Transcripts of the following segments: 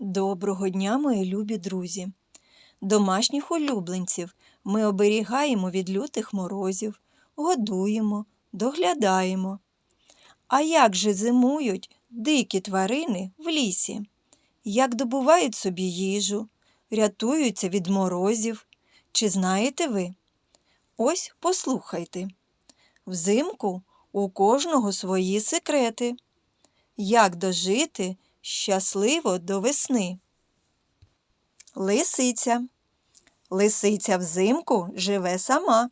Доброго дня, мої любі друзі! Домашніх улюбленців ми оберігаємо від лютих морозів, годуємо, доглядаємо. А як же зимують дикі тварини в лісі? Як добувають собі їжу, рятуються від морозів? Чи знаєте ви? Ось послухайте. Взимку у кожного свої секрети. Як дожити щасливо до весни? Лисиця. Лисиця взимку живе сама.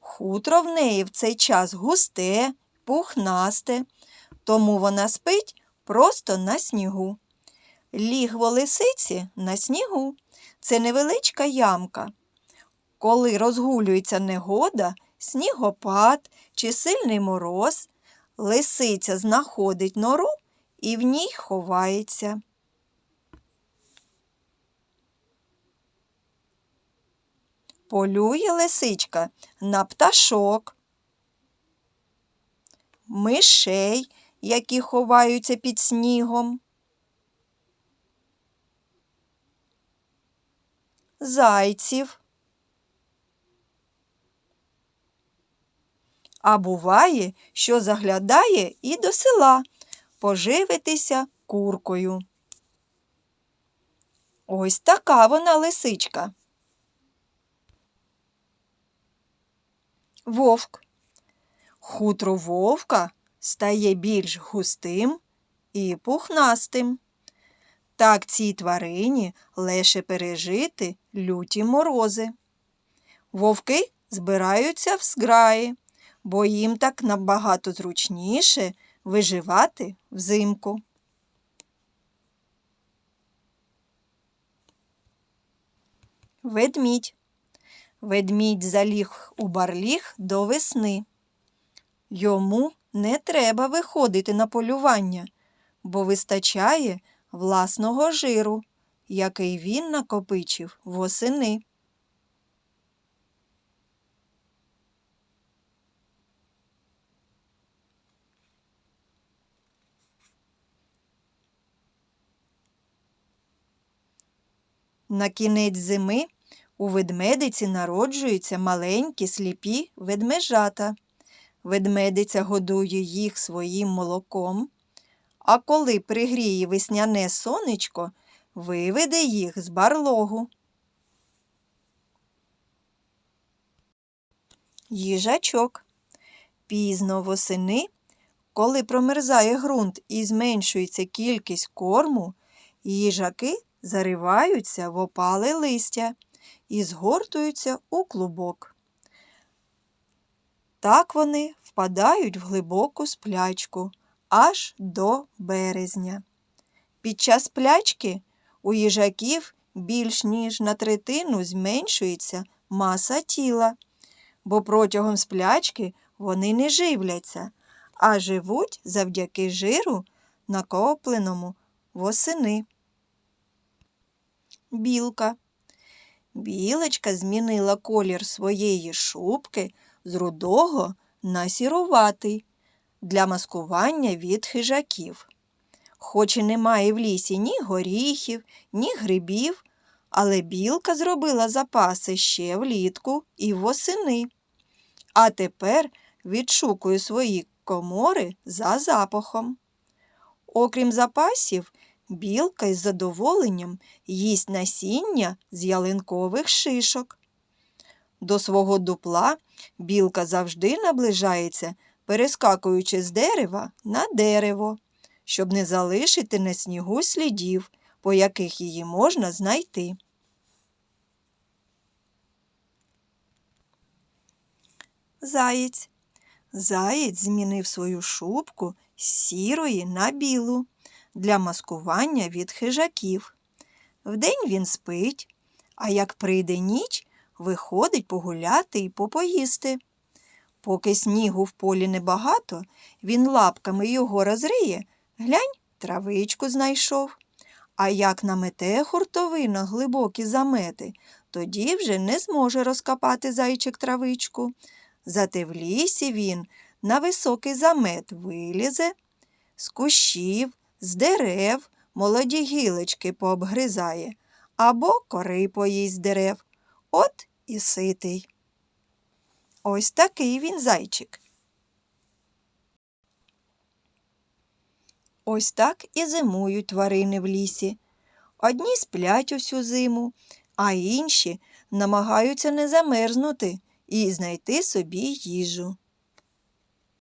Хутро в неї в цей час густе, пухнасте, тому вона спить просто на снігу. Лігво лисиці на снігу це невеличка ямка. Коли розгулюється негода, снігопад чи сильний мороз, лисиця знаходить нору і в ній ховається. Полює лисичка на пташок, мишей, які ховаються під снігом, зайців. А буває, що заглядає і до села поживитися куркою. Ось така вона лисичка. Вовк. Хутро вовка стає більш густим і пухнастим. Так цій тварині леше пережити люті морози. Вовки збираються в зграї, бо їм так набагато зручніше виживати взимку. Ведмідь. Ведмідь заліг у барліг до весни. Йому не треба виходити на полювання, бо вистачає власного жиру, який він накопичив восени. На кінець зими у ведмедиці народжуються маленькі сліпі ведмежата. Ведмедиця годує їх своїм молоком, а коли пригріє весняне сонечко, виведе їх з барлогу. Їжачок. Пізно восени, коли промерзає ґрунт і зменшується кількість корму, їжаки зариваються в опале листя і згортуються у клубок. Так вони впадають в глибоку сплячку аж до березня. Під час сплячки у їжаків більш ніж на третину зменшується маса тіла, бо протягом сплячки вони не живляться, а живуть завдяки жиру, накопленому восени. Білка. Білочка змінила колір своєї шубки з рудого на сіруватий для маскування від хижаків. Хоч і немає в лісі ні горіхів, ні грибів, але білка зробила запаси ще влітку і восени. А тепер відшукує свої комори за запахом. Окрім запасів, білка із задоволенням їсть насіння з ялинкових шишок. До свого дупла білка завжди наближається, перескакуючи з дерева на дерево, щоб не залишити на снігу слідів, по яких її можна знайти. Заєць. Заєць змінив свою шубку з сірої на білу для маскування від хижаків. Вдень він спить, а як прийде ніч, виходить погуляти і попоїсти. Поки снігу в полі небагато, він лапками його розриє, глянь, травичку знайшов. А як намете хуртовина глибокі замети, тоді вже не зможе розкопати зайчик травичку. Зате в лісі він на високий замет вилізе, з кущів, з дерев молоді гілочки пообгризає або кори поїсть з дерев. От і ситий. Ось такий він зайчик. Ось так і зимують тварини в лісі. Одні сплять усю зиму, а інші намагаються не замерзнути і знайти собі їжу.